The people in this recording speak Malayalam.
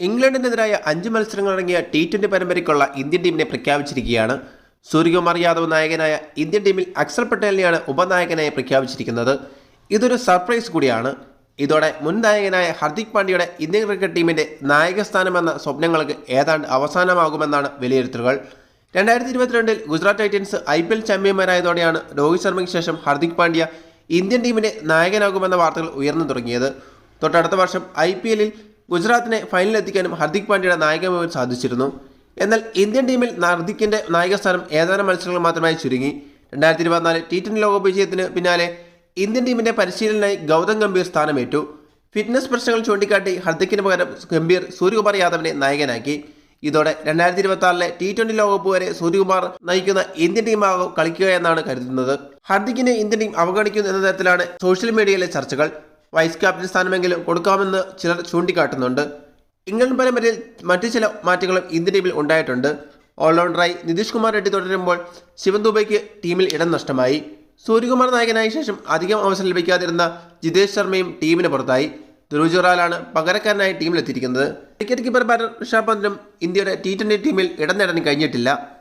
ഇംഗ്ലണ്ടിനെതിരായ അഞ്ച് മത്സരങ്ങളടങ്ങിയ ടി ട്വന്റി പരമ്പരയ്ക്കുള്ള ഇന്ത്യൻ ടീമിനെ പ്രഖ്യാപിച്ചിരിക്കുകയാണ്. സൂര്യകുമാർ യാദവ് നായകനായ ഇന്ത്യൻ ടീമിൽ അക്സർ പട്ടേലിനെയാണ് ഉപനായകനായി പ്രഖ്യാപിച്ചിരിക്കുന്നത്. ഇതൊരു സർപ്രൈസ് കൂടിയാണ്. ഇതോടെ മുൻ നായകനായ ഹർദിക് പാണ്ഡ്യയുടെ ഇന്ത്യൻ ക്രിക്കറ്റ് ടീമിന്റെ നായകസ്ഥാനമെന്ന സ്വപ്നങ്ങൾക്ക് ഏതാണ്ട് അവസാനമാകുമെന്നാണ് വിലയിരുത്തലുകൾ. രണ്ടായിരത്തി ഇരുപത്തിരണ്ടിൽ Gujarat Titans I P L ചാമ്പ്യന്മാരായതോടെയാണ് Rohit ശർമ്മയ്ക്ക് ശേഷം ഹർദിക് പാണ്ഡ്യ ഇന്ത്യൻ ടീമിന്റെ നായകനാകുമെന്ന വാർത്തകൾ ഉയർന്നു തുടങ്ങിയത്. തൊട്ടടുത്ത വർഷം ഐ പി എല്ലിൽ ഗുജറാത്തിനെ ഫൈനലിലെത്തിക്കാനും ഹർദിക് പാണ്ഡ്യയുടെ നായകമാവാൻ സാധിച്ചിരുന്നു. എന്നാൽ ഇന്ത്യൻ ടീമിൽ ഹർദിക്കിന്റെ നായകസ്ഥാനം ഏതാനും മത്സരങ്ങൾ മാത്രമായി ചുരുങ്ങി. രണ്ടായിരത്തി ഇരുപത്തിനാല് ടി ലോകകപ്പ് വിജയത്തിന് പിന്നാലെ ഇന്ത്യൻ ടീമിന്റെ പരിശീലനായി ഗൗതം ഗംഭീർ സ്ഥാനമേറ്റു. ഫിറ്റ്നസ് പ്രശ്നങ്ങൾ ചൂണ്ടിക്കാട്ടി ഹർദിക്കിന് പകരം ഗംഭീർ സൂര്യകുമാർ യാദവിനെ നായകനാക്കി. ഇതോടെ രണ്ടായിരത്തി ഇരുപത്തി ആറിലെ ടി ട്വന്റി ലോകകപ്പ് വരെ സൂര്യകുമാർ നയിക്കുന്ന ഇന്ത്യൻ ടീമാകും കളിക്കുക എന്നാണ് കരുതുന്നത്. ഹർദിക്കിനെ ഇന്ത്യൻ ടീം അവഗണിക്കുന്നു എന്ന തരത്തിലാണ് സോഷ്യൽ മീഡിയയിലെ ചർച്ചകൾ. വൈസ് ക്യാപ്റ്റൻ സ്ഥാനമെങ്കിലും കൊടുക്കാമെന്ന് ചിലർ ചൂണ്ടിക്കാട്ടുന്നുണ്ട്. ഇംഗ്ലണ്ട് പരമ്പരയിൽ മറ്റു ചില മാറ്റങ്ങളും ഇന്ത്യൻ ടീമിൽ ഉണ്ടായിട്ടുണ്ട്. ഓൾറൗണ്ടറായി നിതീഷ് കുമാർ റെഡ്ഡി തുടരുമ്പോൾ ശിവൻ ദുബൈക്ക് ടീമിൽ ഇടം നഷ്ടമായി. സൂര്യകുമാർ നായകനായ ശേഷം അധികം അവസരം ലഭിക്കാതിരുന്ന ജിതേഷ് ശർമ്മയും ടീമിന് പുറത്തായി. ധ്രുവ് പകരക്കാരനായി ടീമിലെത്തിയിരിക്കുന്നത്. ക്രിക്കറ്റ് കീപ്പർ ബാറ്റർ ഋഷഭ് പന്തിനും ഇന്ത്യയുടെ ടി ട്വന്റി ടീമിൽ ഇടം നേടാൻ കഴിഞ്ഞിട്ടില്ല.